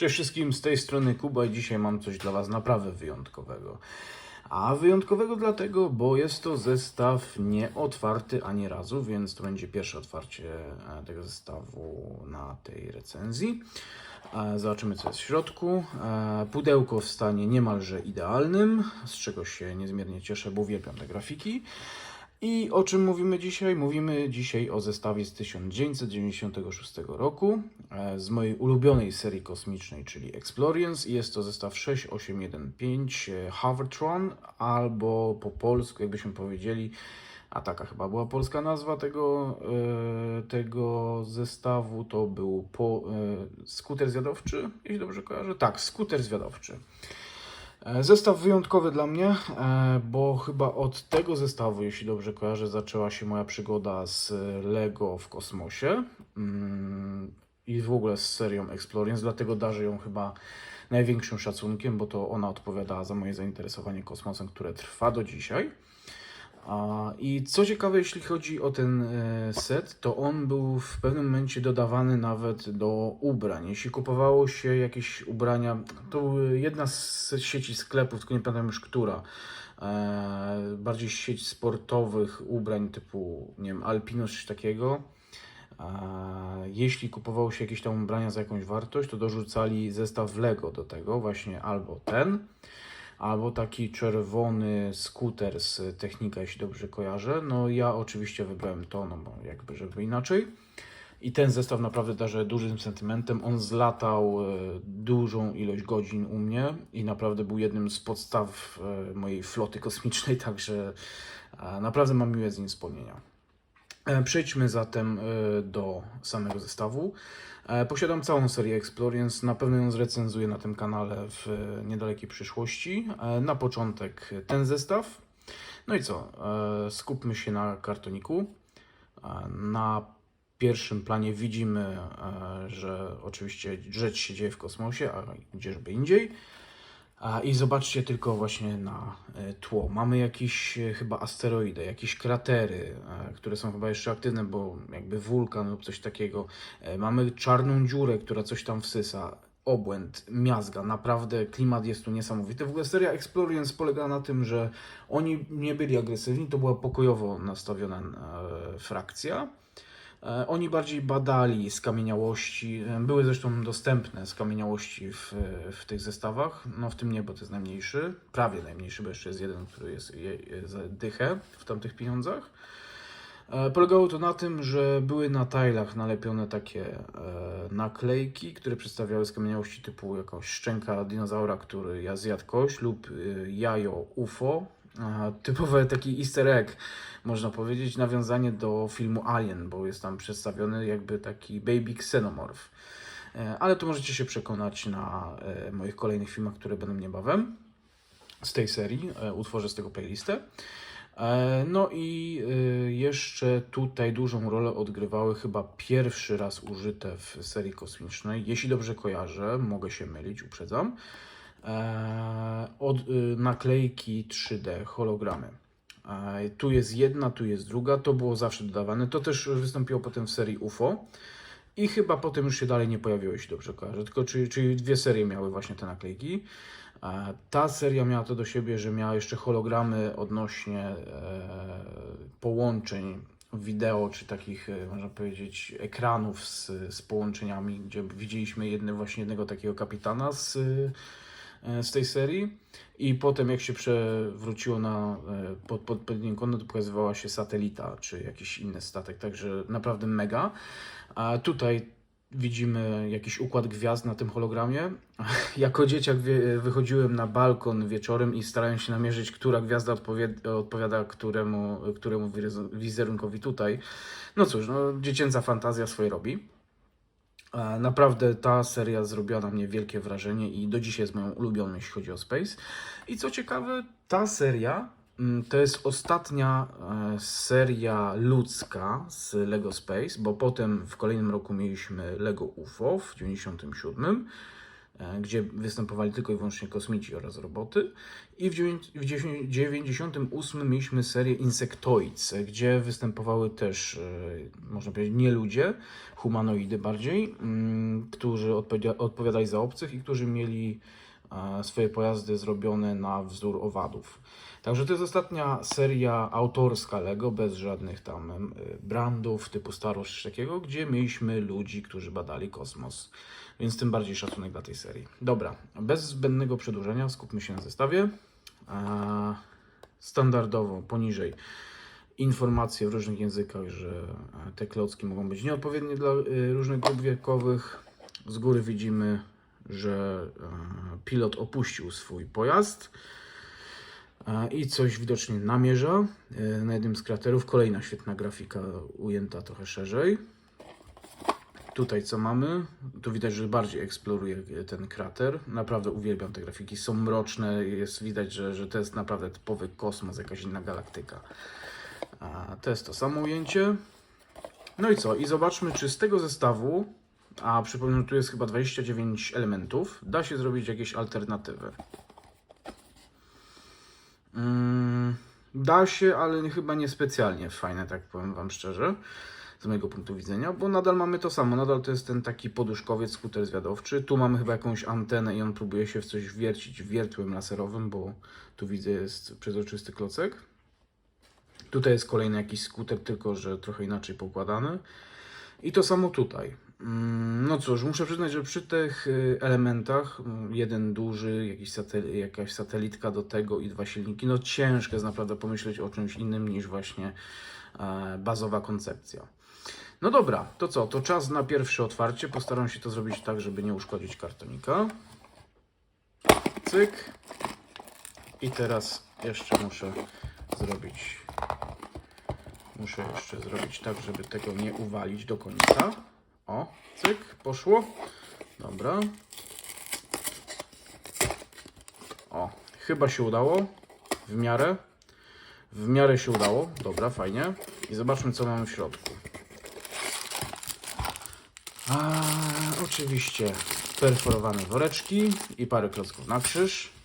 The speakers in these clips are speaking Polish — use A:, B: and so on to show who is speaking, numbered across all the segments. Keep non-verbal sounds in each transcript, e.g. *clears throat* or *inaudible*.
A: Cześć wszystkim, z tej strony Kuba i dzisiaj mam coś dla Was naprawdę wyjątkowego. A wyjątkowego dlatego, bo jest to zestaw nieotwarty ani razu, więc to będzie pierwsze otwarcie e, tego zestawu na tej recenzji. E, Zobaczymy, co jest w środku. E, Pudełko w stanie niemalże idealnym, z czego się niezmiernie cieszę, bo uwielbiam te grafiki. I o czym mówimy dzisiaj? Mówimy dzisiaj o zestawie z 1996 roku, e, z mojej ulubionej serii kosmicznej, czyli Explorians. I Jest to zestaw 6815 e, Hovertron, albo po polsku, jakbyśmy powiedzieli, a taka chyba była polska nazwa tego, e, tego zestawu, to był po, skuter zwiadowczy, jeśli dobrze kojarzę. Tak, skuter zwiadowczy. E, Zestaw wyjątkowy dla mnie, e, bo chyba od tego zestawu, jeśli dobrze kojarzę, zaczęła się moja przygoda z Lego w kosmosie mm, i w ogóle z serią Explorians, dlatego darzę ją chyba największym szacunkiem, bo to ona odpowiadała za moje zainteresowanie kosmosem, które trwa do dzisiaj. I co ciekawe, jeśli chodzi o ten e, set, to on był w pewnym momencie dodawany nawet do ubrań. Jeśli kupowało się jakieś ubrania, to były jedna z sieci sklepów, tylko nie pamiętam już która, e, bardziej sieć sportowych ubrań typu, nie wiem, Alpinos czy takiego. E, Jeśli kupowało się jakieś tam ubrania za jakąś wartość, to dorzucali zestaw Lego do tego, właśnie albo ten, albo taki czerwony skuter z Technika, jeśli dobrze kojarzę. No ja oczywiście wybrałem to, no bo jakby żeby inaczej. I ten zestaw naprawdę darzę dużym sentymentem. On zlatał e, dużą ilość godzin u mnie i naprawdę był jednym z podstaw e, mojej floty kosmicznej, *laughs* także e, naprawdę mam miłe z nim wspomnienia. E, Przejdźmy zatem e, do samego zestawu. E, Posiadam całą serię Explorians, na pewno ją zrecenzuję na tym kanale w niedalekiej przyszłości. Na początek ten zestaw. No i co? Skupmy się na kartoniku. Na pierwszym planie widzimy, że oczywiście rzecz się dzieje w kosmosie, a gdzieżby indziej. I zobaczcie tylko właśnie na e, tło. Mamy jakieś e, chyba asteroidy, jakieś kratery, e, które są chyba jeszcze aktywne, bo jakby wulkan lub coś takiego. Mamy czarną dziurę, która coś tam wsysa. Obłęd, miazga, naprawdę klimat jest tu niesamowity. W ogóle seria Explorians polega na tym, że oni nie byli agresywni, to była pokojowo nastawiona frakcja. E, Oni bardziej badali skamieniałości, e, były zresztą dostępne skamieniałości w, w tych zestawach, no w tym nie, bo to jest najmniejszy, prawie najmniejszy, bo jeszcze jest jeden, który jest je, je, za dychę w tamtych pieniądzach. E, Polegało to na tym, że były na tajlach nalepione takie naklejki, które przedstawiały skamieniałości typu jakaś szczęka dinozaura, który ja zjadł kość lub jajo UFO. E, Typowy taki easter egg, można powiedzieć, nawiązanie do filmu Alien, bo jest tam przedstawiony jakby taki baby xenomorph. E, Ale to możecie się przekonać na e, moich kolejnych filmach, które będą niebawem z tej serii. E, Utworzę z tego playlistę. No i jeszcze tutaj dużą rolę odgrywały chyba pierwszy raz użyte w serii kosmicznej. Jeśli dobrze kojarzę, mogę się mylić, uprzedzam. Od, naklejki 3D, hologramy. Tu jest jedna, tu jest druga. To było zawsze dodawane. To też wystąpiło potem w serii UFO. I chyba potem już się dalej nie pojawiło, jeśli dobrze kojarzę. Tylko czyli, czyli dwie serie miały właśnie te naklejki. Ta seria miała to do siebie, że miała jeszcze hologramy odnośnie e, połączeń wideo, czy takich, e, można powiedzieć, ekranów z, z połączeniami, gdzie widzieliśmy jedny, właśnie jednego takiego kapitana z, z tej serii. I potem, jak się przewróciło na e, pod, pod odpowiednim kątem, to pokazywała się satelita, czy jakiś inny statek, także naprawdę mega. A tutaj widzimy jakiś układ gwiazd na tym hologramie. *laughs* Jako dzieciak wychodziłem na balkon wieczorem i starałem się namierzyć, która gwiazda odpowie, odpowiada któremu, któremu wiz- wizerunkowi tutaj. No cóż, no, dziecięca fantazja swoje robi. Naprawdę ta seria zrobiła na mnie wielkie wrażenie i do dzisiaj jest moją ulubioną, jeśli chodzi o Space. I co ciekawe, ta seria mm, to jest ostatnia e, seria ludzka z Lego Space, bo potem w kolejnym roku mieliśmy Lego UFO w 97. e, gdzie występowali tylko i wyłącznie kosmici oraz roboty. I w dziewię- w dziewię- 98 mieliśmy serię Insectoids, e, gdzie występowały też, e, można powiedzieć, nie ludzie, humanoidy bardziej, mm, którzy odpowiadali za obcych i którzy mieli swoje pojazdy zrobione na wzór owadów. Także to jest ostatnia seria autorska Lego, bez żadnych tam brandów typu Star Wars czy takiego, gdzie mieliśmy ludzi, którzy badali kosmos. Więc tym bardziej szacunek dla tej serii. Dobra, bez zbędnego przedłużenia skupmy się na zestawie. E, Standardowo poniżej informacje w różnych językach, że e, te klocki mogą być nieodpowiednie dla y, różnych grup wiekowych. Z góry widzimy, że e, pilot opuścił swój pojazd e, i coś widocznie namierza e, na jednym z kraterów. Kolejna świetna grafika ujęta trochę szerzej. Tutaj co mamy? Tu widać, że bardziej eksploruje ten krater. Naprawdę uwielbiam te grafiki. Są mroczne, jest widać, że, że to jest naprawdę typowy kosmos, jakaś inna galaktyka. A to jest to samo ujęcie. No i co? I zobaczmy, czy z tego zestawu, a przypomnę, tu jest chyba 29 elementów, da się zrobić jakieś alternatywy. Mm, da się, ale chyba niespecjalnie fajne, tak powiem Wam szczerze, z mojego punktu widzenia, bo nadal mamy to samo. Nadal to jest ten taki poduszkowiec, skuter zwiadowczy. Tu mamy chyba jakąś antenę i on próbuje się w coś wiercić wiertłem laserowym, bo tu widzę jest przezroczysty klocek. Tutaj jest kolejny jakiś skuter, tylko że trochę inaczej pokładany. I to samo tutaj. Mm, No cóż, muszę przyznać, że przy tych y, elementach, mm, jeden duży, jakiś satel- jakaś satelitka do tego i dwa silniki, no ciężko jest naprawdę pomyśleć o czymś innym niż właśnie e, bazowa koncepcja. No dobra, to co? To czas na pierwsze otwarcie. Postaram się to zrobić tak, żeby nie uszkodzić kartonika. Cyk. I teraz jeszcze muszę zrobić Muszę jeszcze zrobić tak, żeby tego nie uwalić do końca. O, cyk, poszło. Dobra. O, chyba się udało. W miarę. W miarę się udało. Dobra, fajnie. I zobaczmy, co mamy w środku. A, oczywiście perforowane woreczki i parę klocków na krzyż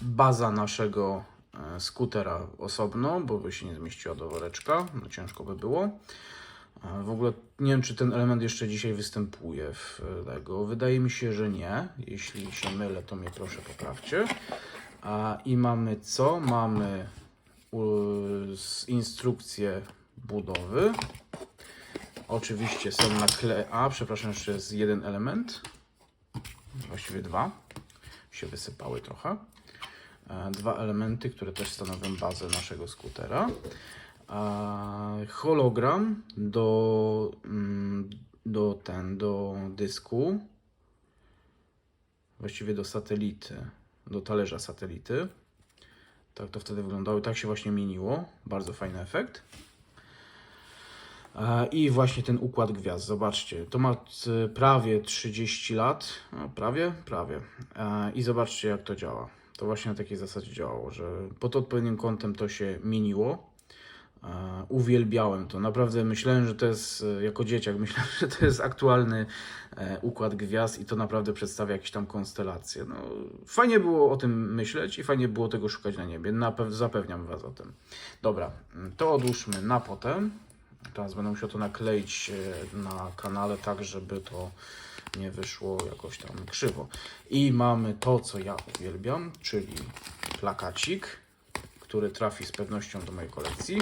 A: baza naszego e, skutera osobno, bo by się nie zmieściła do woreczka, no ciężko by było. E, W ogóle nie wiem, czy ten element jeszcze dzisiaj występuje w Lego. Wydaje mi się, że nie. Jeśli się mylę, to mnie proszę poprawcie. A, I mamy co? Mamy instrukcję budowy. Oczywiście są nakle... A, przepraszam, jeszcze jest jeden element. Właściwie dwa. Się wysypały trochę e, dwa elementy, które też stanowią bazę naszego skutera. Hologram do, mm, do, ten, do dysku, właściwie do satelity, do talerza satelity. Tak to wtedy wyglądało tak się właśnie mieniło. Bardzo fajny efekt. I właśnie ten układ gwiazd, zobaczcie, to ma e, prawie 30 lat, no, prawie, prawie. I zobaczcie jak to działa. To właśnie na takiej zasadzie działało, że pod odpowiednim kątem to się mieniło. Uwielbiałem to. Naprawdę myślałem, że to jest, e, jako dzieciak, myślałem, *laughs* że to jest aktualny e, układ gwiazd i to naprawdę przedstawia jakieś tam konstelacje. No, fajnie było o tym myśleć i fajnie było tego szukać na niebie. Nape- zapewniam Was o tym. Dobra, to odłóżmy na potem. Teraz będę musiał to nakleić e, na kanale tak, żeby to nie wyszło jakoś tam krzywo. I mamy to, co ja uwielbiam, czyli plakacik, który trafi z pewnością do mojej kolekcji.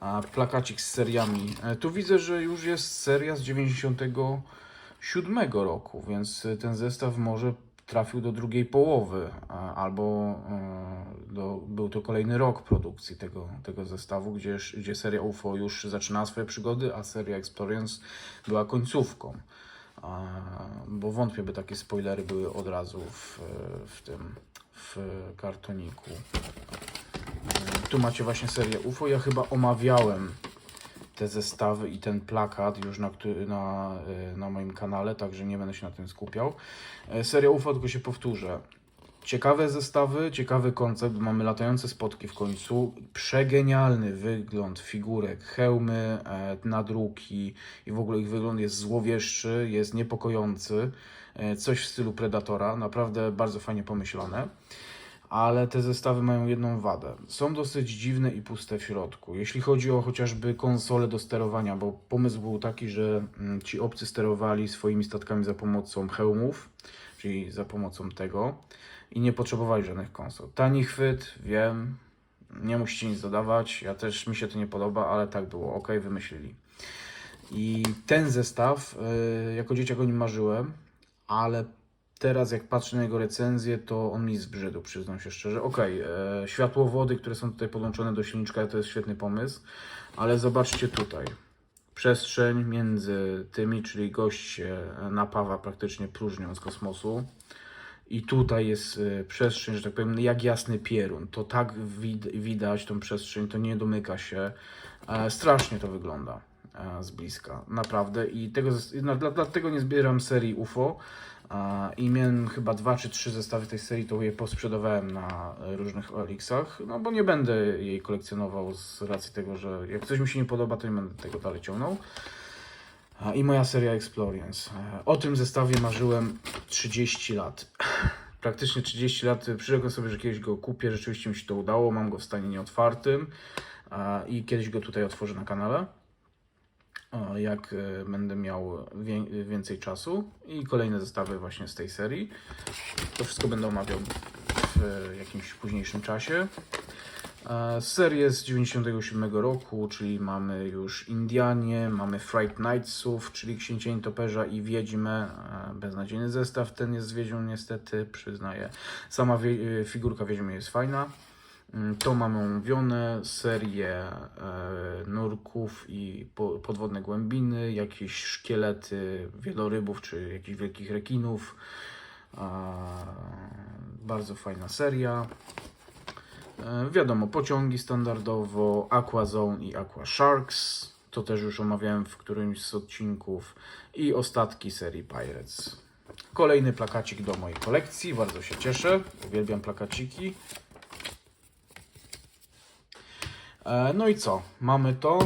A: A plakacik z seriami. E, Tu widzę, że już jest seria z 97 roku, więc e, ten zestaw może trafił do drugiej połowy, albo e, do, był to kolejny rok produkcji tego, tego zestawu, gdzie, gdzie seria UFO już zaczynała swoje przygody, a seria Experience była końcówką. Bo wątpię, by takie spoilery były od razu w, w tym w kartoniku. Tu macie właśnie serię UFO. Ja chyba omawiałem te zestawy i ten plakat już na, na, y, na moim kanale, także nie będę się na tym skupiał. E, Seria UFO, tylko się powtórzę. ciekawe zestawy, ciekawy koncept. Mamy latające spotki w końcu. Przegenialny wygląd figurek, hełmy, e, nadruki i w ogóle ich wygląd jest złowieszczy, jest niepokojący. E, coś w stylu Predatora. Naprawdę bardzo fajnie pomyślane ale te zestawy mają jedną wadę. Są dosyć dziwne i puste w środku. Jeśli chodzi o chociażby konsole do sterowania, bo pomysł był taki, że mm, ci obcy sterowali swoimi statkami za pomocą hełmów, czyli za pomocą tego i nie potrzebowali żadnych konsol. Tani chwyt, wiem, nie musicie nic dodawać, ja też mi się to nie podoba, ale tak było, ok, wymyślili. I ten zestaw, y, jako dzieciak o nim marzyłem, ale teraz jak patrzę na jego recenzję, to on mi zbrzydł, przyznam się szczerze. Okej, e, światłowody, które są tutaj podłączone do silniczka, to jest świetny pomysł, ale zobaczcie tutaj. Przestrzeń między tymi, czyli gość się napawa praktycznie próżnią z kosmosu. I tutaj jest e, przestrzeń, że tak powiem, jak jasny pierun. To tak wid- widać tą przestrzeń, to nie domyka się. E, strasznie to wygląda z bliska, naprawdę. I tego, no, dla, dlatego nie zbieram serii UFO. I miałem chyba dwa czy trzy zestawy tej serii, to je posprzedawałem na e, różnych OLX-ach, no bo nie będę jej kolekcjonował z racji tego, że jak coś mi się nie podoba, to nie będę tego dalej ciągnął. I moja seria Experience. E, O tym zestawie marzyłem 30 lat. *clears throat* Praktycznie 30 lat. Przyrzekłem sobie, że kiedyś go kupię. Rzeczywiście mi się to udało. Mam go w stanie nieotwartym. I kiedyś go tutaj otworzę na kanale. Jak e, będę miał wię- więcej czasu. I kolejne zestawy właśnie z tej serii. To wszystko będę omawiał w e, jakimś późniejszym czasie. E, Serię z 97 roku, czyli mamy już Indianie, mamy Fright Knightsów, czyli Księcia Nietoperza i Wiedźmę. Beznadziejny zestaw, ten jest z Wiedźmą niestety, przyznaję. Sama figurka Wiedźmy jest fajna. Mm, To mamy omówione, serię e, nurków i po, podwodne głębiny, jakieś szkielety wielorybów czy jakichś wielkich rekinów. E, bardzo fajna seria. E, Wiadomo, pociągi standardowo, Aqua Zone i Aqua Sharks. To też już omawiałem w którymś z odcinków. I ostatki serii Pirates. Kolejny plakacik do mojej kolekcji. Bardzo się cieszę. Uwielbiam plakaciki. E, No i co? Mamy to.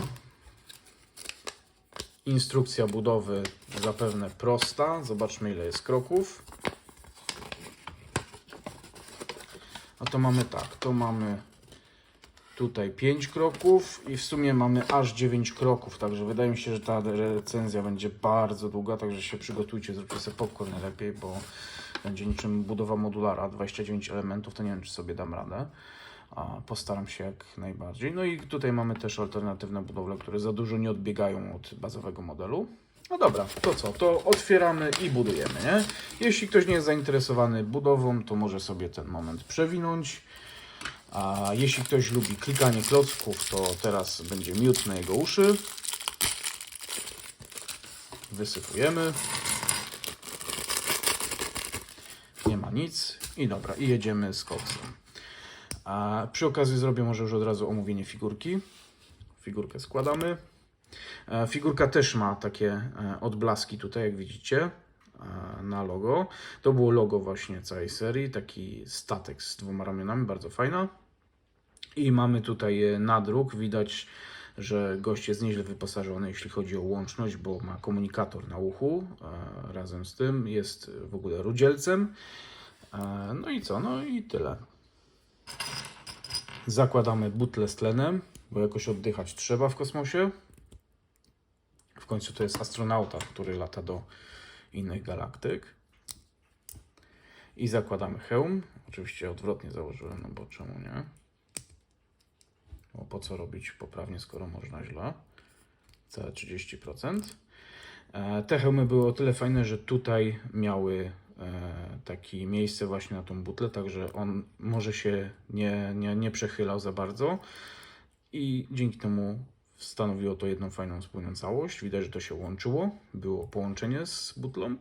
A: Instrukcja budowy zapewne prosta. Zobaczmy ile jest kroków. No to mamy tak, to mamy tutaj 5 kroków i w sumie mamy aż 9 kroków, także wydaje mi się, że ta recenzja będzie bardzo długa, także się przygotujcie, zróbcie sobie popcorn lepiej, bo będzie niczym budowa modulara, 29 elementów, to nie wiem, czy sobie dam radę. Postaram się jak najbardziej. No i tutaj mamy też alternatywne budowle, które za dużo nie odbiegają od bazowego modelu. No dobra, to co? To otwieramy i budujemy, nie? Jeśli ktoś nie jest zainteresowany budową, to może sobie ten moment przewinąć. A jeśli ktoś lubi klikanie klocków, to teraz będzie miód na jego uszy. Wysypujemy. Nie ma nic. I dobra, i jedziemy z koksem. A przy okazji zrobię może już od razu omówienie figurki. Figurkę składamy. E, Figurka też ma takie e, odblaski tutaj, jak widzicie, e, na logo. To było logo właśnie całej serii, taki statek z dwoma ramionami, bardzo fajna. I mamy tutaj nadruk, widać, że gość jest nieźle wyposażony, jeśli chodzi o łączność, bo ma komunikator na uchu. Razem z tym jest w ogóle rudzielcem. No i co? No i tyle. Zakładamy butlę z tlenem, bo jakoś oddychać trzeba w kosmosie. W końcu to jest astronauta, który lata do innych galaktyk. I zakładamy hełm. Oczywiście odwrotnie założyłem, no bo czemu nie? Bo po co robić poprawnie, skoro można źle? Całe 30%. E, Te hełmy były o tyle fajne, że tutaj miały takie miejsce właśnie na tą butlę, także on może się nie, nie, nie przechylał za bardzo i dzięki temu stanowiło to jedną fajną spójną całość. Widać, że to się łączyło, było połączenie z butlą.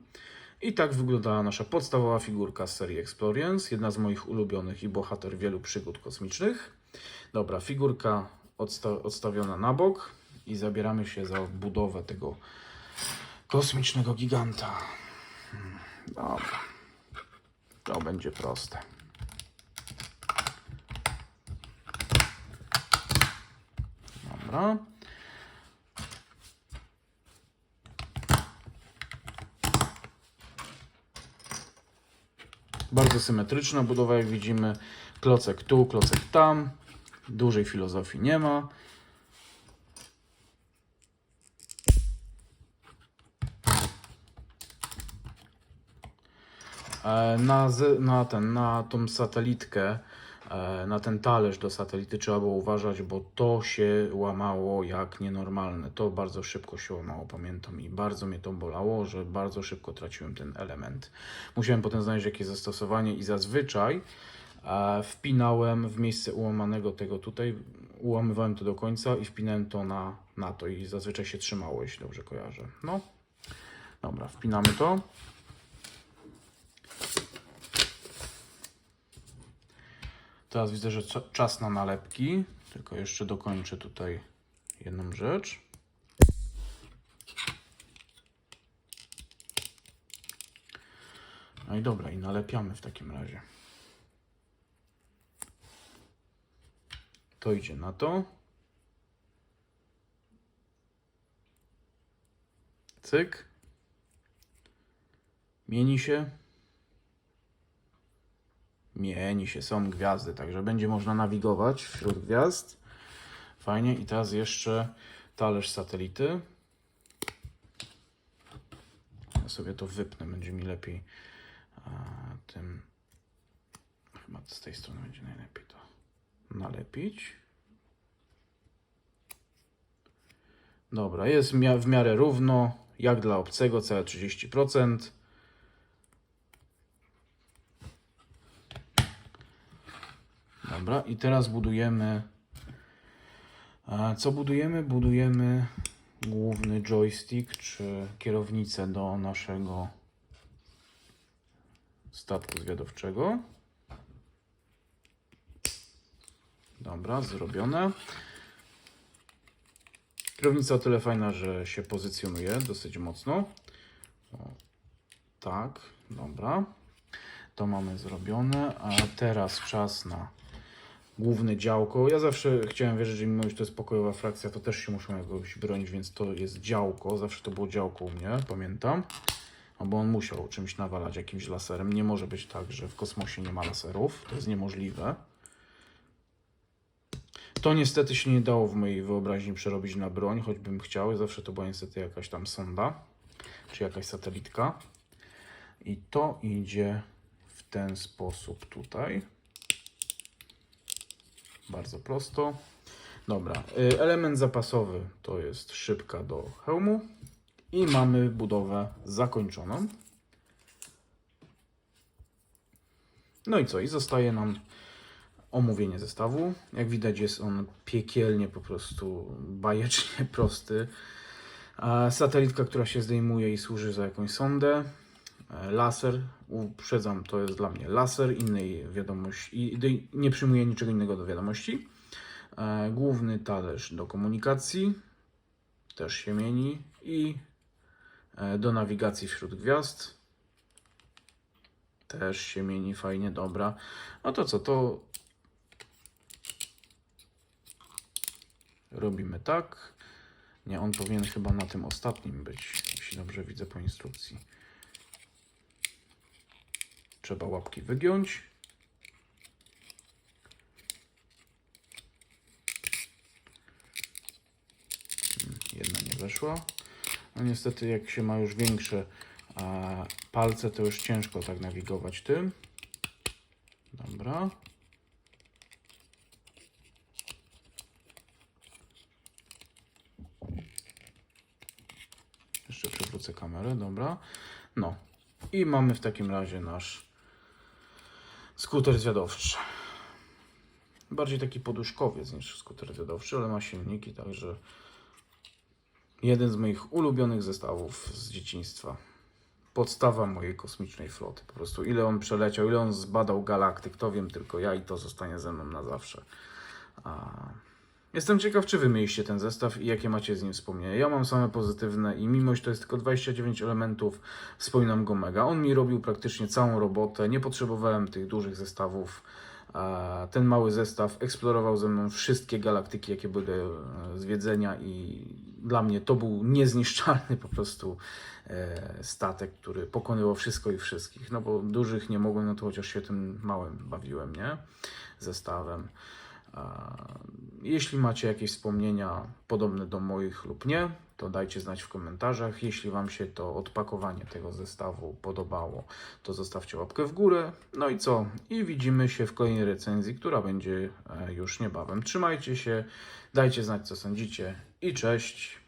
A: I tak wyglądała nasza podstawowa figurka z serii Experience, jedna z moich ulubionych i bohater wielu przygód kosmicznych. Dobra, figurka odsta- odstawiona na bok i zabieramy się za budowę tego kosmicznego giganta. Dobra. To będzie proste. Dobra. Bardzo symetryczna budowa, jak widzimy. Klocek tu, klocek tam. Dużej filozofii nie ma. Na, z, na, ten, na tą satelitkę, e, na ten talerz do satelity trzeba było uważać, bo to się łamało jak nienormalne. To bardzo szybko się łamało, pamiętam, i bardzo mnie to bolało, że bardzo szybko traciłem ten element. Musiałem potem znaleźć jakieś zastosowanie i zazwyczaj e, wpinałem w miejsce ułamanego tego tutaj, ułamywałem to do końca i wpinałem to na, na to i zazwyczaj się trzymało, jeśli dobrze kojarzę. No, dobra, wpinamy to. Teraz widzę, że cza- czas na nalepki. Tylko jeszcze dokończę tutaj jedną rzecz. No i dobra, i nalepiamy w takim razie. To idzie na to. Cyk. Mieni się. Mieni się, są gwiazdy, także będzie można nawigować wśród gwiazd. Fajnie. I teraz jeszcze talerz satelity. Ja sobie to wypnę, będzie mi lepiej tym. Chyba z tej strony będzie najlepiej to nalepić. Dobra, jest w miarę równo, jak dla obcego, całe 30%. Dobra, i teraz budujemy. Co budujemy? Budujemy główny joystick czy kierownicę do naszego statku zwiadowczego. Dobra, zrobione. Kierownica o tyle fajna, że się pozycjonuje dosyć mocno. O, tak, dobra. To mamy zrobione, a teraz czas na główne działko. Ja zawsze chciałem wierzyć, że mimo że to jest pokojowa frakcja, to też się muszą jakoś bronić, więc to jest działko. Zawsze to było działko u mnie, pamiętam. No bo on musiał czymś nawalać, jakimś laserem. Nie może być tak, że w kosmosie nie ma laserów. To jest niemożliwe. To niestety się nie dało w mojej wyobraźni przerobić na broń, choćbym chciał. Zawsze to była niestety jakaś tam sonda, czy jakaś satelitka. I to idzie w ten sposób tutaj. Bardzo prosto. Dobra, y, element zapasowy to jest szybka do hełmu i mamy budowę zakończoną. No i co? I zostaje nam omówienie zestawu. Jak widać jest on piekielnie po prostu bajecznie prosty. Satelitka, która się zdejmuje i służy za jakąś sondę. E, Laser, uprzedzam, to jest dla mnie laser, innej wiadomości, nie przyjmuje niczego innego do wiadomości. E, Główny talerz do komunikacji, też się mieni i e, do nawigacji wśród gwiazd. Też się mieni fajnie, dobra. No to co, to robimy tak. Nie, on powinien chyba na tym ostatnim być, jeśli dobrze widzę po instrukcji. Trzeba łapki wygiąć. Hmm, Jedna nie weszła. No niestety jak się ma już większe palce, to już ciężko tak nawigować tym. Dobra. Jeszcze przewrócę kamerę, dobra. No. I mamy w takim razie nasz skuter zwiadowczy. Bardziej taki poduszkowiec niż skuter zwiadowczy, ale ma silniki, także jeden z moich ulubionych zestawów z dzieciństwa. Podstawa mojej kosmicznej floty. Po prostu ile on przeleciał, ile on zbadał galaktyk, to wiem tylko ja i to zostanie ze mną na zawsze. A... Jestem ciekaw, czy wy mieliście ten zestaw i jakie macie z nim wspomnienia. Ja mam same pozytywne i mimo, że to jest tylko 29 elementów, wspominam go mega. On mi robił praktycznie całą robotę, nie potrzebowałem tych dużych zestawów. Ten mały zestaw eksplorował ze mną wszystkie galaktyki, jakie były do e, zwiedzenia i dla mnie to był niezniszczalny po prostu e, statek, który pokonywał wszystko i wszystkich. No bo dużych nie mogłem, no to chociaż się tym małym bawiłem, nie? Zestawem. Jeśli macie jakieś wspomnienia podobne do moich lub nie, to dajcie znać w komentarzach. Jeśli Wam się to odpakowanie tego zestawu podobało, to zostawcie łapkę w górę. No i co? I widzimy się w kolejnej recenzji, która będzie e, już niebawem. Trzymajcie się, dajcie znać co sądzicie i cześć.